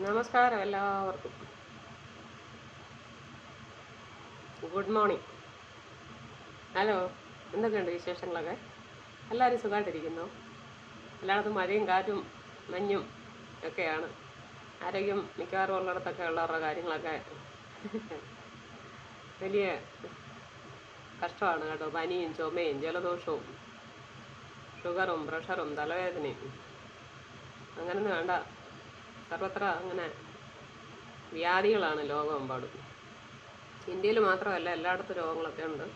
നമസ്കാരം എല്ലാവർക്കും. Good morning hello എന്തൊക്കെയുണ്ട് വിശേഷങ്ങളൊക്കെ? എല്ലാവരും സുഖമായിട്ടിരിക്കുന്നു എല്ലായിടത്തും മഴയും കാറ്റും മഞ്ഞും ഒക്കെയാണ്. ആരോഗ്യം മിക്കവാറും ഉള്ളിടത്തൊക്കെ ഉള്ളവരുടെ കാര്യങ്ങളൊക്കെ വലിയ കഷ്ടമാണ് കേട്ടോ. പനിയും ചുമയും ജലദോഷവും ഷുഗറും പ്രഷറും തലവേദനയും. അങ്ങനൊന്നും വേണ്ട. സർവത്ര അങ്ങനെ വ്യാധികളാണ് ലോകമെമ്പാടും. ഇന്ത്യയിൽ മാത്രമല്ല എല്ലായിടത്തും രോഗങ്ങളൊക്കെ ഉണ്ട്.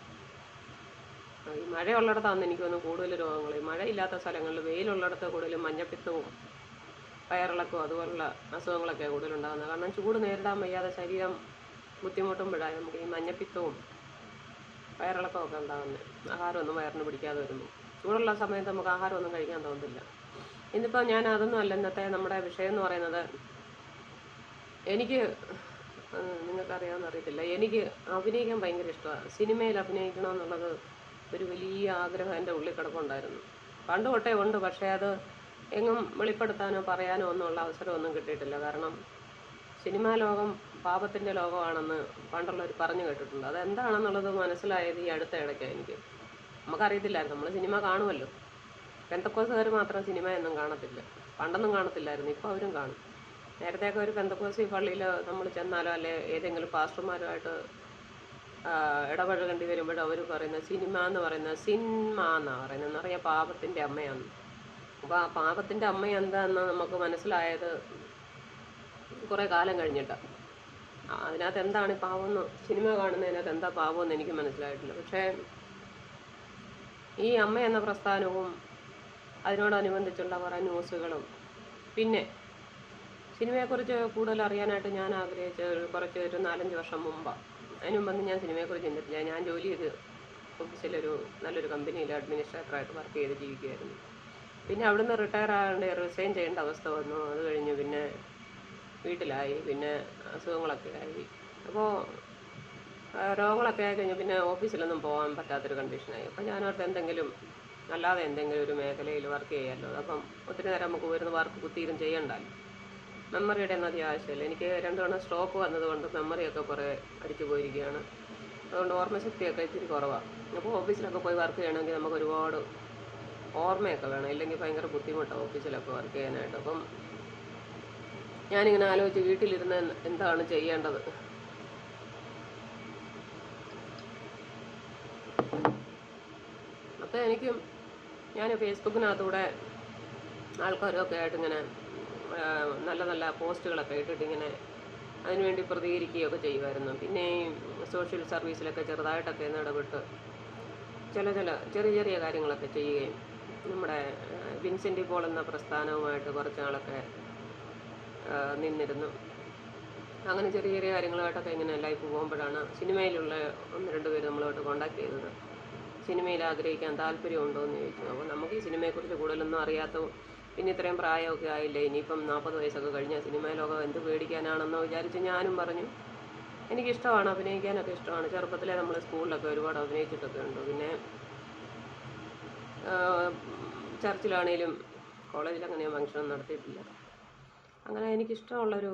ഈ മഴയുള്ളിടത്താണ് എനിക്ക് തോന്നുന്നു കൂടുതൽ രോഗങ്ങൾ. മഴയില്ലാത്ത സ്ഥലങ്ങളിൽ വെയിലുള്ളിടത്ത് കൂടുതലും മഞ്ഞപ്പിത്തവും വയറിളക്കവും അതുപോലുള്ള അസുഖങ്ങളൊക്കെ കൂടുതലുണ്ടാകുന്നത് കാരണം ചൂട് നേരിടാൻ വയ്യാതെ ശരീരം ബുദ്ധിമുട്ടുമ്പോഴാണ് നമുക്ക് ഈ മഞ്ഞപ്പിത്തവും വയറിളക്കമൊക്കെ ഉണ്ടാകുന്നത്. ആഹാരമൊന്നും വയറിന് പിടിക്കാതെ വരുന്നു ചൂടുള്ള സമയത്ത് നമുക്ക് ആഹാരമൊന്നും കഴിക്കാൻ തോന്നില്ല ഇന്നിപ്പോൾ ഞാൻ അതൊന്നും അല്ല ഇന്നത്തെ നമ്മുടെ വിഷയം എന്ന് പറയുന്നത് എനിക്ക് നിങ്ങൾക്കറിയാമെന്ന് അറിയത്തില്ല. എനിക്ക് അഭിനയിക്കാൻ ഭയങ്കര ഇഷ്ടമാണ്. സിനിമയിൽ അഭിനയിക്കണം എന്നുള്ളത് ഒരു വലിയ ആഗ്രഹം എന്റെ ഉള്ളിൽ കിടപ്പുണ്ടായിരുന്നു. പണ്ട് തൊട്ടേ ഉണ്ട് പക്ഷേ അത് എങ്ങും വെളിപ്പെടുത്താനോ പറയാനോ ഒന്നുമുള്ള അവസരമൊന്നും കിട്ടിയിട്ടില്ല. കാരണം സിനിമാ ലോകം പാപത്തിന്റെ ലോകമാണെന്ന് പണ്ടുള്ളവർ പറഞ്ഞു കേട്ടിട്ടുണ്ട്. അതെന്താണെന്നുള്ളത് മനസ്സിലായത് ഈ അടുത്ത ഇടയ്ക്കാണ് എനിക്ക്. നമുക്കറിയത്തില്ലായിരുന്നു. നമ്മൾ സിനിമ കാണുമല്ലോ. പെന്തക്കോസുകാർ മാത്രം സിനിമ എന്നും കാണത്തില്ല. പണ്ടൊന്നും കാണത്തില്ലായിരുന്നു. ഇപ്പോൾ അവരും കാണും. നേരത്തെയൊക്കെ ഒരു പെന്തക്കോസി പള്ളിയിൽ നമ്മൾ ചെന്നാലോ അല്ലെ ഏതെങ്കിലും പാസ്റ്റർമാരുമായിട്ട് ഇടപഴകേണ്ടി വരുമ്പോഴും അവർ പറയുന്ന സിനിമ എന്ന് പറയുന്ന സിനിമ എന്നാണ് പറയുന്നത്. എന്ന് പറയുക പാപത്തിന്റെ അമ്മയാണ്. അപ്പോൾ ആ പാപത്തിന്റെ അമ്മ എന്താന്ന് നമുക്ക് മനസ്സിലായത് കുറേ കാലം കഴിഞ്ഞിട്ടാണ് അതിനകത്ത് എന്താണ് പാവം പാവമെന്ന് സിനിമ കാണുന്നതിനകത്ത് എന്താ പാവമെന്ന് എനിക്ക് മനസ്സിലായിട്ടില്ല. പക്ഷേ ഈ അമ്മ എന്ന പ്രസ്ഥാനവും അതിനോടനുബന്ധിച്ചുള്ള കുറേ ന്യൂസുകളും. പിന്നെ സിനിമയെക്കുറിച്ച് കൂടുതൽ അറിയാനായിട്ട് ഞാൻ ആഗ്രഹിച്ച ഒരു കുറച്ച് ഒരു നാലഞ്ച് വർഷം മുമ്പാണ് അതിന് മുമ്പൊന്നും ഞാൻ സിനിമയെക്കുറിച്ച് ചിന്തിച്ചില്ല ഞാൻ ജോലി ചെയ്ത് ഓഫീസിലൊരു നല്ലൊരു കമ്പനിയിൽ അഡ്മിനിസ്ട്രേറ്ററായിട്ട് വർക്ക് ചെയ്ത് ജീവിക്കുമായിരുന്നു പിന്നെ അവിടുന്ന് റിട്ടയർ ആകേണ്ട റിസൈൻ ചെയ്യേണ്ട അവസ്ഥ വന്നു. അത് കഴിഞ്ഞ് പിന്നെ വീട്ടിലായി. പിന്നെ അസുഖങ്ങളൊക്കെ ആയി. അപ്പോൾ രോഗങ്ങളൊക്കെ ആയി കഴിഞ്ഞാൽ പിന്നെ ഓഫീസിലൊന്നും പോകാൻ പറ്റാത്തൊരു കണ്ടീഷനായി അപ്പോൾ ഞാനോർത്ത് എന്തെങ്കിലും അല്ലാതെ എന്തെങ്കിലും ഒരു മേഖലയിൽ വർക്ക് ചെയ്യാമല്ലോ അപ്പം ഒത്തിരി നേരം നമുക്ക് വരുന്ന വർക്ക് കുത്തിയിരുന്ന് ചെയ്യണ്ടല്ലോ. മെമ്മറിയുടെ ഒന്നും അധികം ആവശ്യമില്ല. എനിക്ക് രണ്ട് തവണ സ്ട്രോക്ക് വന്നതുകൊണ്ട് മെമ്മറിയൊക്കെ കുറേ അടിച്ചു പോയിരിക്കുകയാണ്. അതുകൊണ്ട് ഓർമ്മശക്തിയൊക്കെ ഇത്തിരി കുറവാണ് അപ്പോൾ ഓഫീസിലൊക്കെ പോയി വർക്ക് ചെയ്യണമെങ്കിൽ നമുക്ക് ഒരുപാട് ഓർമ്മയൊക്കെ വേണം. ഇല്ലെങ്കിൽ ഭയങ്കര ബുദ്ധിമുട്ടാണ് ഓഫീസിലൊക്കെ വർക്ക് ചെയ്യാനായിട്ട്. അപ്പം ഞാനിങ്ങനെ ആലോചിച്ച് വീട്ടിലിരുന്ന് എന്ത് എന്താണ് ചെയ്യേണ്ടത്? അപ്പോൾ എനിക്കും ഞാൻ ഫേസ്ബുക്കിനകത്തൂടെ ആൾക്കാരൊക്കെ ആയിട്ട് ഇങ്ങനെ നല്ല നല്ല പോസ്റ്റുകളൊക്കെ ഇട്ടിട്ട് ഇങ്ങനെ അതിനുവേണ്ടി പ്രതികരിക്കുകയൊക്കെ ചെയ്യുമായിരുന്നു. പിന്നെ ഈ സോഷ്യൽ സർവീസിലൊക്കെ ചെറുതായിട്ടൊക്കെ ഇടപെട്ട് ചില ചില ചെറിയ ചെറിയ കാര്യങ്ങളൊക്കെ ചെയ്യുകയും നമ്മുടെ വിൻസെന്റ് പോൾ എന്ന പ്രസ്ഥാനവുമായിട്ട് കുറച്ച് നാളൊക്കെ നിന്നിരുന്നു. അങ്ങനെ ചെറിയ ചെറിയ കാര്യങ്ങളുമായിട്ടൊക്കെ ഇങ്ങനെ ലൈഫ് പോകുമ്പോഴാണ് സിനിമയിലുള്ള ഒന്ന് രണ്ട് പേര് നമ്മളോട്ട് കോണ്ടാക്ട് ചെയ്തത്. സിനിമയിൽ ആഗ്രഹിക്കാൻ താല്പര്യമുണ്ടോ എന്ന് ചോദിച്ചു. അപ്പോൾ നമുക്ക് ഈ സിനിമയെക്കുറിച്ച് കൂടുതലൊന്നും അറിയാത്ത പിന്നെ ഇത്രയും പ്രായമൊക്കെ ആയില്ലേ? ഇനിയിപ്പം നാൽപ്പത് വയസ്സൊക്കെ കഴിഞ്ഞാൽ സിനിമാ ലോകം എന്ത് പേടിക്കാനാണെന്നോ വിചാരിച്ച് ഞാനും പറഞ്ഞു. എനിക്കിഷ്ടമാണ് അഭിനയിക്കാനൊക്കെ ഇഷ്ടമാണ്. ചെറുപ്പത്തിലെ നമ്മൾ സ്കൂളിലൊക്കെ ഒരുപാട് അഭിനയിച്ചിട്ടൊക്കെ ഉണ്ട്. പിന്നെ ചർച്ചിലാണേലും കോളേജിൽ അങ്ങനെ ഞാൻ ഫങ്ഷൻ നടത്തിയിട്ടില്ല. അങ്ങനെ എനിക്കിഷ്ടമുള്ളൊരു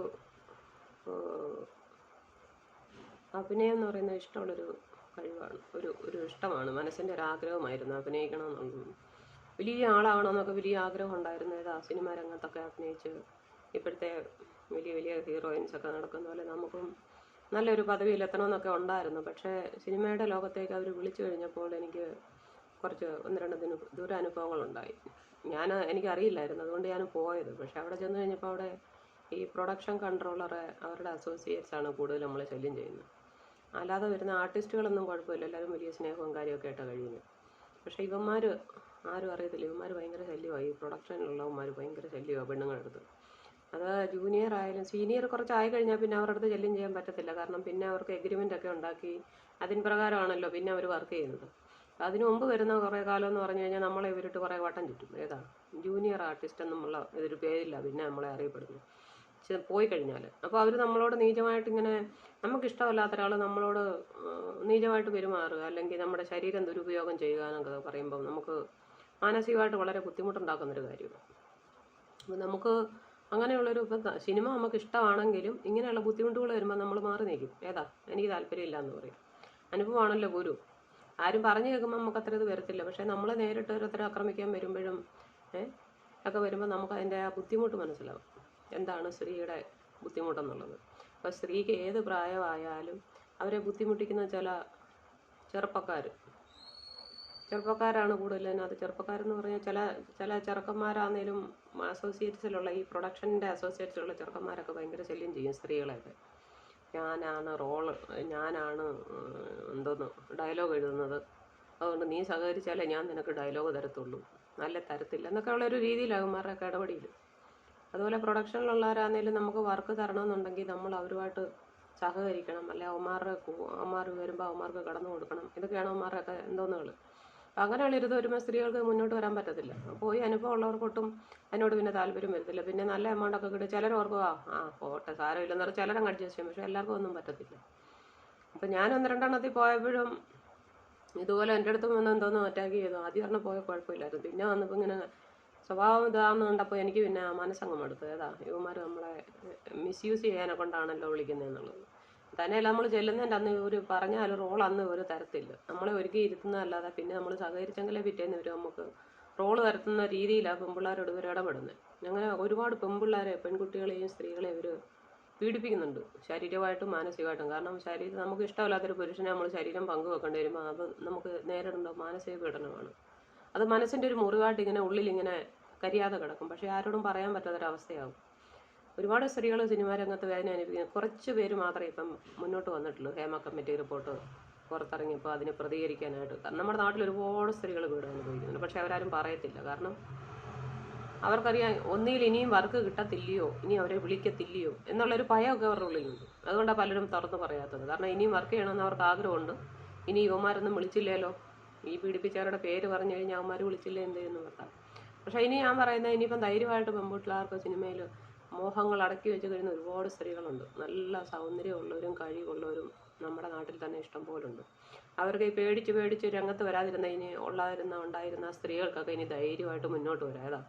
അഭിനയം എന്ന് പറയുന്നത് ഇഷ്ടമുള്ളൊരു കഴിവാണ് ഒരു ഒരു ഇഷ്ടമാണ്. മനസ്സിന്റെ ഒരു ആഗ്രഹമായിരുന്നു അഭിനയിക്കണം എന്നുള്ളത് വലിയ ആളാവണമെന്നൊക്കെ വലിയ ആഗ്രഹം ഉണ്ടായിരുന്നു. ഏതാ സിനിമ രംഗത്തൊക്കെ അഭിനയിച്ച് ഇപ്പോഴത്തെ വലിയ വലിയ ഹീറോയിൻസ് ഒക്കെ നടക്കുന്ന പോലെ നമുക്കും നല്ലൊരു പദവിയിൽ പദവിയിലെത്തണമെന്നൊക്കെ ഉണ്ടായിരുന്നു. പക്ഷേ സിനിമയുടെ ലോകത്തേക്ക് അവർ വിളിച്ചു കഴിഞ്ഞപ്പോൾ എനിക്ക് കുറച്ച് ഒന്ന് രണ്ട് ദിന ദുരനുഭവങ്ങളുണ്ടായി. ഞാൻ എനിക്കറിയില്ലായിരുന്നു. അതുകൊണ്ട് ഞാൻ പോയത്. പക്ഷെ അവിടെ ചെന്ന് കഴിഞ്ഞപ്പോൾ അവിടെ ഈ പ്രൊഡക്ഷൻ കൺട്രോളറെ അവരുടെ അസോസിയേറ്റ്സ് ആണ് കൂടുതൽ നമ്മളെ ശല്യം ചെയ്യുന്നത്. അല്ലാതെ വരുന്ന ആർട്ടിസ്റ്റുകളൊന്നും കുഴപ്പമില്ല. എല്ലാവരും വലിയ സ്നേഹവും കാര്യമൊക്കെ ആയിട്ടാണ് കഴിയുന്നത് പക്ഷേ ഇവന്മാർ ആരും അറിയത്തില്ല. ഇവന്മാർ ഭയങ്കര ശല്യമായി. ഈ പ്രൊഡക്ഷനിലുള്ളവന്മാർ ഭയങ്കര ശല്യമാണ് പെണ്ണുങ്ങളുടെ അടുത്ത് അത് ജൂനിയർ ആയാലും സീനിയർ കുറച്ചായി കഴിഞ്ഞാൽ പിന്നെ അവരുടെ അടുത്ത് ശല്യം ചെയ്യാൻ പറ്റത്തില്ല. കാരണം പിന്നെ അവർക്ക് എഗ്രിമെന്റ് ഒക്കെ ഉണ്ടാക്കി അതിന് പ്രകാരമാണല്ലോ പിന്നെ അവർ വർക്ക് ചെയ്യുന്നത്. അതിനു മുമ്പ് വരുന്ന കുറേ കാലം എന്ന് പറഞ്ഞു കഴിഞ്ഞാൽ നമ്മളെ ഇവരിട്ട് കുറേ വട്ടം ചുറ്റും. ഏതാ? ജൂനിയർ ആർട്ടിസ്റ്റ് എന്നുള്ള ഇതൊരു പേരില്ല പിന്നെ നമ്മളെ അറിയപ്പെടുന്നു പോയി കഴിഞ്ഞാൽ അപ്പോൾ അവർ നമ്മളോട് നീചമായിട്ട് ഇങ്ങനെ നമുക്ക് നമുക്കിഷ്ടമല്ലാത്ത ഒരാൾ നമ്മളോട് നീചമായിട്ട് പെരുമാറുക അല്ലെങ്കിൽ നമ്മുടെ ശരീരം ദുരുപയോഗം ചെയ്യുക എന്നൊക്കെ പറയുമ്പോൾ നമുക്ക് മാനസികമായിട്ട് വളരെ ബുദ്ധിമുട്ടുണ്ടാക്കുന്നൊരു കാര്യമാണ്. അപ്പോൾ നമുക്ക് അങ്ങനെയുള്ളൊരു ഇപ്പം സിനിമ നമുക്ക് ഇഷ്ടമാണെങ്കിലും ഇങ്ങനെയുള്ള ബുദ്ധിമുട്ടുകൾ വരുമ്പോൾ നമ്മൾ മാറി നിൽക്കും ഏതാ? എനിക്ക് താല്പര്യമില്ല എന്ന് പറയും. അനുഭവമാണല്ലോ ഗുരു. ആരും പറഞ്ഞു കേൾക്കുമ്പോൾ നമുക്ക് അത്ര ഇത് വരത്തില്ല. പക്ഷേ നമ്മൾ നേരിട്ട് ഓരോരുത്തരെ ആക്രമിക്കാൻ വരുമ്പോഴും ഒക്കെ വരുമ്പോൾ നമുക്ക് അതിന്റെ ആ ബുദ്ധിമുട്ട് മനസ്സിലാവും. എന്താണ് സ്ത്രീയുടെ ബുദ്ധിമുട്ടെന്നുള്ളത്? അപ്പോൾ സ്ത്രീക്ക് ഏത് പ്രായമായാലും അവരെ ബുദ്ധിമുട്ടിക്കുന്ന ചില ചെറുപ്പക്കാർ ചെറുപ്പക്കാരാണ് കൂടുതൽ അതിനകത്ത് ചെറുപ്പക്കാരെന്ന് പറഞ്ഞാൽ ചില ചില ചെറുക്കന്മാരാണേലും അസോസിയേറ്റ്സിലുള്ള ഈ പ്രൊഡക്ഷന്റെ അസോസിയേറ്റ്സിലുള്ള ചെറുക്കന്മാരൊക്കെ ഭയങ്കര ശല്യം ചെയ്യും സ്ത്രീകളെയൊക്കെ. ഞാനാണ് റോൾ ഞാനാണ് എന്തോന്ന് ഡയലോഗ് എഴുതുന്നത്. അതുകൊണ്ട് നീ സഹകരിച്ചാലേ ഞാൻ നിനക്ക് ഡയലോഗ് തരത്തുള്ളൂ. നല്ല തരത്തില്ല. എന്നൊക്കെ ഉള്ളൊരു രീതിയിലാകും അവരുടെയൊക്കെ ഇടപെടിയിൽ അതുപോലെ പ്രൊഡക്ഷനിലുള്ളവരാണെങ്കിലും നമുക്ക് വർക്ക് തരണമെന്നുണ്ടെങ്കിൽ നമ്മൾ അവരുമായിട്ട് സഹകരിക്കണം. അല്ലെ അവന്മാരുടെ അവന്മാർ വരുമ്പോൾ അവന്മാർക്ക് കടന്നു കൊടുക്കണം. ഇതൊക്കെയാണ് അവന്മാരുടെയൊക്കെ എന്തോന്നുകൾ അങ്ങനെയുള്ള ഇരുത് വരുമ്പോൾ സ്ത്രീകൾക്ക് മുന്നോട്ട് വരാൻ പറ്റത്തില്ല. പോയി അനുഭവം ഉള്ളവർക്കൊട്ടും അതിനോട് പിന്നെ താല്പര്യം വരത്തില്ല. പിന്നെ നല്ല എമൗണ്ട് ഒക്കെ കിട്ടും. ചിലർ ഓർക്കും ആ ആ പോട്ടെ സാരമില്ലെന്ന് പറഞ്ഞാൽ ചിലരും കടിച്ചു വെച്ചു പക്ഷേ എല്ലാവർക്കും ഒന്നും പറ്റത്തില്ല. അപ്പം ഞാൻ ഒന്ന് രണ്ടെണ്ണത്തിൽ പോയപ്പോഴും ഇതുപോലെ എന്റെ അടുത്ത് വന്ന് എന്തോന്ന് അറ്റാക്ക് ചെയ്തു. ആദ്യം പറഞ്ഞ പോയ കുഴപ്പമില്ലായിരുന്നു. പിന്നെ വന്നപ്പോൾ ഇങ്ങനെ സ്വഭാവം കണ്ടപ്പോൾ എനിക്ക് പിന്നെ മനസ്സങ്ങ് മടുത്തു. ഏതാ ഇവന്മാർ നമ്മളെ മിസ്യൂസ് ചെയ്യാനെ കൊണ്ടാണല്ലോ വിളിക്കുന്നതെന്നുള്ളത് തന്നെയല്ല നമ്മൾ ചെല്ലുന്നതിന്റെ അന്ന് ഒരു പറഞ്ഞാൽ റോൾ അന്ന് ഒരു തരത്തില്ല. നമ്മളെ ഒരുക്കി ഇരുത്തുന്നതല്ലാതെ പിന്നെ നമ്മൾ സഹകരിച്ചെങ്കിലേ പിറ്റേന്ന് ഇവർ നമുക്ക് റോൾ തരത്തുന്ന രീതിയിലാണ് പെൺപിള്ളേരോട് ഇവർ ഇടപെടുന്നത് അങ്ങനെ ഒരുപാട് പെൺപിള്ളേരെ പെൺകുട്ടികളെയും സ്ത്രീകളെയും ഇവർ പീഡിപ്പിക്കുന്നുണ്ട്. ശാരീരികമായിട്ടും മാനസികമായിട്ടും. കാരണം ശരീരം നമുക്ക് ഇഷ്ടമില്ലാത്തൊരു പുരുഷനെ നമ്മൾ ശരീരം പങ്കുവെക്കേണ്ടി വരുമ്പോൾ അത് നമുക്ക് നേരിടേണ്ട മാനസിക പീഡനമാണ്. അത് മനസ്സിന്റെ ഒരു മുറിവായിട്ട് ഇങ്ങനെ ഉള്ളിൽ ഇങ്ങനെ കരിയാതെ കിടക്കും. പക്ഷേ ആരോടും പറയാൻ പറ്റാത്തൊരവസ്ഥയാവും. ഒരുപാട് സ്ത്രീകൾ സിനിമാ രംഗത്ത് വേദന അനുഭവിക്കുന്നു. കുറച്ച് പേര് മാത്രമേ ഇപ്പം മുന്നോട്ട് വന്നിട്ടുള്ളൂ. ഹേമ കമ്മിറ്റി റിപ്പോർട്ട് പുറത്തിറങ്ങിയപ്പോൾ അതിന് പ്രതികരിക്കാനായിട്ട്. കാരണം നമ്മുടെ നാട്ടിൽ ഒരുപാട് സ്ത്രീകൾ വീട് അനുഭവിക്കുന്നുണ്ട്. പക്ഷെ അവരാരും പറയത്തില്ല. കാരണം അവർക്കറിയാം ഒന്നിയിൽ ഇനിയും വർക്ക് കിട്ടത്തില്ലയോ ഇനി അവരെ വിളിക്കത്തില്ലയോ എന്നുള്ളൊരു ഭയമൊക്കെ അവരുടെ ഉള്ളിലുണ്ട്. അതുകൊണ്ടാണ് പലരും തുറന്നു പറയാത്തത്. കാരണം ഇനിയും വർക്ക് ചെയ്യണമെന്ന് അവർക്ക് ആഗ്രഹമുണ്ട്. ഇനി യുവമാരൊന്നും വിളിച്ചില്ലല്ലോ ഈ പീഡിപ്പിച്ചവരുടെ പേര് പറഞ്ഞു കഴിഞ്ഞാൽ അവന്മാർ വിളിച്ചില്ല എന്ത് വെക്കാം. പക്ഷേ ഇനി ഞാൻ പറയുന്നത് ഇനിയിപ്പം ധൈര്യമായിട്ട് പെൺപിള്ളേർക്ക് സിനിമയിൽ മോഹങ്ങൾ അടക്കി വെച്ച് കഴിയുന്ന ഒരുപാട് സ്ത്രീകളുണ്ട്. നല്ല സൗന്ദര്യമുള്ളവരും കഴിവുള്ളവരും നമ്മുടെ നാട്ടിൽ തന്നെ ഇഷ്ടം പോലുണ്ട്. അവർക്ക് ഈ പേടിച്ച് പേടിച്ച് രംഗത്ത് വരാതിരുന്ന ഇനി ഉള്ളായിരുന്ന ഉണ്ടായിരുന്ന സ്ത്രീകൾക്കൊക്കെ ഇനി ധൈര്യമായിട്ട് മുന്നോട്ട് വരാതാ.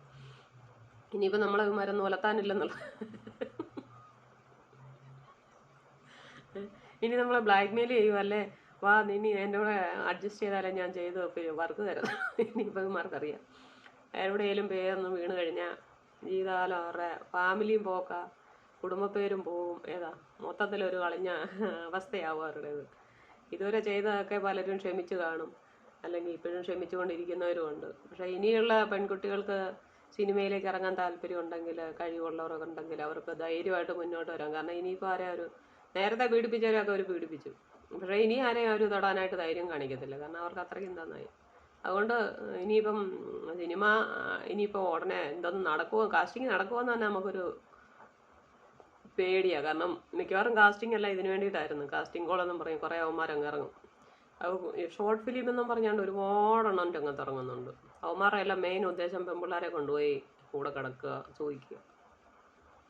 ഇനിയിപ്പം നമ്മളെ മരുന്ന് ഉലത്താനില്ലെന്നുള്ള ഇനി നമ്മളെ ബ്ലാക്ക് മെയിൽ ചെയ്യും അല്ലേ വാ ഇനി എന്റെ കൂടെ അഡ്ജസ്റ്റ് ചെയ്താലേ ഞാൻ ചെയ്ത് വർക്ക് തരാം. ഇനിയിപ്പോൾ മാർക്കറിയാം എവിടെയെങ്കിലും പേരൊന്നും വീണ് കഴിഞ്ഞാൽ ജീവിതകാലം അവരുടെ ഫാമിലിയും പോക്ക കുടുംബപ്പേരും പോവും ഏതാ? മൊത്തത്തിലൊരു കളഞ്ഞ അവസ്ഥയാവും അവരുടേത്. ഇതുവരെ ചെയ്തതൊക്കെ പലരും ക്ഷമിച്ചു കാണും. അല്ലെങ്കിൽ ഇപ്പോഴും ക്ഷമിച്ചുകൊണ്ടിരിക്കുന്നവരും ഉണ്ട്. പക്ഷേ ഇനിയുള്ള പെൺകുട്ടികൾക്ക് സിനിമയിലേക്ക് ഇറങ്ങാൻ താല്പര്യം ഉണ്ടെങ്കിൽ കഴിവുള്ളവരൊക്കെ ഉണ്ടെങ്കിൽ അവർക്ക് ധൈര്യമായിട്ട് മുന്നോട്ട് വരാം. കാരണം ഇനിയിപ്പോൾ ആരെ ഒരു നേരത്തെ പീഡിപ്പിച്ചവരെയൊക്കെ അവർ പീഡിപ്പിച്ചു. പക്ഷേ ഇനി ആരെയും അവർ തൊടാനായിട്ട് ധൈര്യം കാണിക്കത്തില്ല. കാരണം അവർക്ക് അത്രയ്ക്ക് എന്താന്നായി അതുകൊണ്ട് ഇനിയിപ്പം സിനിമ ഇനിയിപ്പോൾ ഉടനെ എന്തൊന്നും നടക്കുമോ കാസ്റ്റിംഗ് നടക്കുമോ എന്ന് തന്നെ നമുക്കൊരു പേടിയാ. കാരണം മിക്കവാറും കാസ്റ്റിംഗ് അല്ല ഇതിനു വേണ്ടിയിട്ടായിരുന്നു. കാസ്റ്റിംഗ് കോൾ എന്നും പറയും കുറേ അവന്മാർ അങ്ങ് ഇറങ്ങും. ഷോർട്ട് ഫിലിം എന്നും പറഞ്ഞാണ്ട് ഒരുപാടെണ്ണം രംഗത്ത് ഇറങ്ങുന്നുണ്ട്. അവന്മാരുടെ എല്ലാം മെയിൻ ഉദ്ദേശം പെൺപിള്ളേരെ കൊണ്ടുപോയി കൂടെ കിടക്കുക ചോദിക്കുക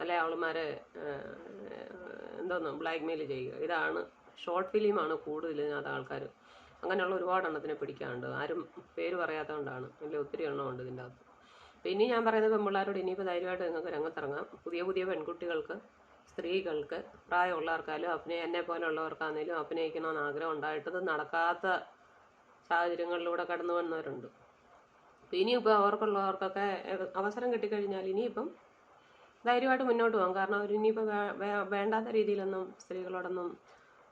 അല്ലെ അവളുമാരെ എന്തോന്ന് ബ്ലാക്ക് മെയിൽ ചെയ്യുക. ഇതാണ് ഷോർട്ട് ഫിലിമാണ് കൂടുതൽ ഇതിനകത്ത് ആൾക്കാർ. അങ്ങനെയുള്ള ഒരുപാട് എണ്ണത്തിനെ പിടിക്കാറുണ്ട്. ആരും പേര് പറയാത്തതുകൊണ്ടാണ്. ഇതിൽ ഒത്തിരി എണ്ണമുണ്ട് ഇതിന്റെ അകത്ത് അപ്പോൾ ഇനി ഞാൻ പറയുന്നത് പെൺപിള്ളേരോട് ഇനിയിപ്പോൾ ധൈര്യമായിട്ട് നിങ്ങൾക്ക് രംഗത്തിറങ്ങാം. പുതിയ പുതിയ പെൺകുട്ടികൾക്ക് സ്ത്രീകൾക്ക് പ്രായമുള്ളവർക്കായാലും അഭിനയ എന്നെ പോലുള്ളവർക്കാണെങ്കിലും അഭിനയിക്കണമെന്ന് ആഗ്രഹം ഉണ്ടായിട്ടത് നടക്കാത്ത സാഹചര്യങ്ങളിലൂടെ കടന്നു വന്നവരുണ്ട്. അപ്പോൾ ഇനിയിപ്പോൾ അവർക്കുള്ളവർക്കൊക്കെ അവസരം കിട്ടിക്കഴിഞ്ഞാൽ ഇനിയിപ്പം ധൈര്യമായിട്ട് മുന്നോട്ട് പോകാം. കാരണം അവർ ഇനിയിപ്പോൾ വേണ്ടാത്ത രീതിയിലൊന്നും സ്ത്രീകളോടൊന്നും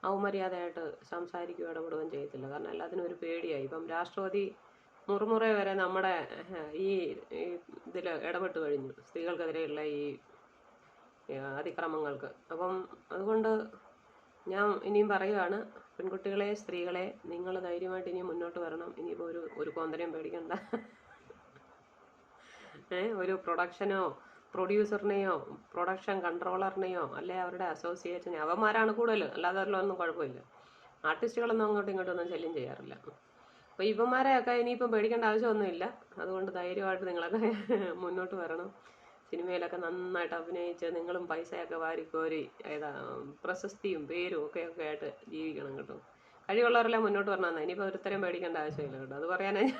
ഔമര്യാദയായിട്ട് സംസാരിക്കുകയോ ഇടപെടുകയും ചെയ്യത്തില്ല. കാരണം എല്ലാത്തിനും ഒരു പേടിയായി. ഇപ്പം രാഷ്ട്രപതി മുറുമുറ വരെ നമ്മുടെ ഈ ഇതിൽ ഇടപെട്ട് കഴിഞ്ഞു. സ്ത്രീകൾക്കെതിരെയുള്ള ഈ അതിക്രമങ്ങൾക്ക്. അപ്പം അതുകൊണ്ട് ഞാൻ ഇനിയും പറയുകയാണ് പെൺകുട്ടികളെ സ്ത്രീകളെ നിങ്ങൾ ധൈര്യമായിട്ട് ഇനി മുന്നോട്ട് വരണം. ഇനിയിപ്പോൾ ഒരു ഒരു കോന്തരയും പേടിക്കണ്ട. ഒരു പ്രൊഡക്ഷനോ പ്രൊഡ്യൂസറിനെയോ പ്രൊഡക്ഷൻ കൺട്രോളറിനെയോ അല്ലെ അവരുടെ അസോസിയേഷനെ അവന്മാരാണ് കൂടുതൽ അല്ലാതെ ഒന്നും കുഴപ്പമില്ല. ആർട്ടിസ്റ്റുകളൊന്നും അങ്ങോട്ടും ഇങ്ങോട്ടും ഒന്നും ശല്യം ചെയ്യാറില്ല. അപ്പോൾ ഇവന്മാരെയൊക്കെ ഇനിയിപ്പം പേടിക്കേണ്ട ആവശ്യമൊന്നുമില്ല. അതുകൊണ്ട് ധൈര്യമായിട്ട് നിങ്ങളൊക്കെ മുന്നോട്ട് വരണം. സിനിമയിലൊക്കെ നന്നായിട്ട് അഭിനയിച്ച് നിങ്ങളും പൈസയൊക്കെ വാരിക്കോരി ഏതാ പ്രശസ്തിയും പേരും ഒക്കെ ഒക്കെ ആയിട്ട് ജീവിക്കണം കേട്ടോ. കഴിവുള്ളവരെല്ലാം മുന്നോട്ട് വരണം ഇനിയിപ്പോൾ ഒരുത്തരം പേടിക്കേണ്ട ആവശ്യമില്ല കേട്ടോ. അത് പറയാനാണ്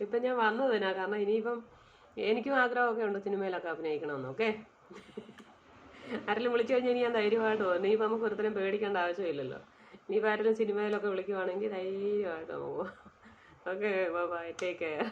ഇപ്പം ഞാൻ വന്നതിനാ കാരണം ഇനിയിപ്പം എനിക്കും ആഗ്രഹമൊക്കെ ഉണ്ട് സിനിമയിലൊക്കെ അഭിനയിക്കണമെന്ന് ഓക്കെ? ആരെങ്കിലും വിളിച്ചു കഴിഞ്ഞാൽ ഞാൻ ധൈര്യമായിട്ട് പോകും. ഇനിയിപ്പോൾ നമുക്ക് ഒരുത്തരം പേടിക്കേണ്ട ആവശ്യമില്ലല്ലോ. ഇനിയിപ്പോൾ ആരെങ്കിലും സിനിമയിലൊക്കെ വിളിക്കുവാണെങ്കിൽ ധൈര്യമായിട്ട് നമുക്ക് ഓക്കെ ബൈ ടേക്ക് കെയർ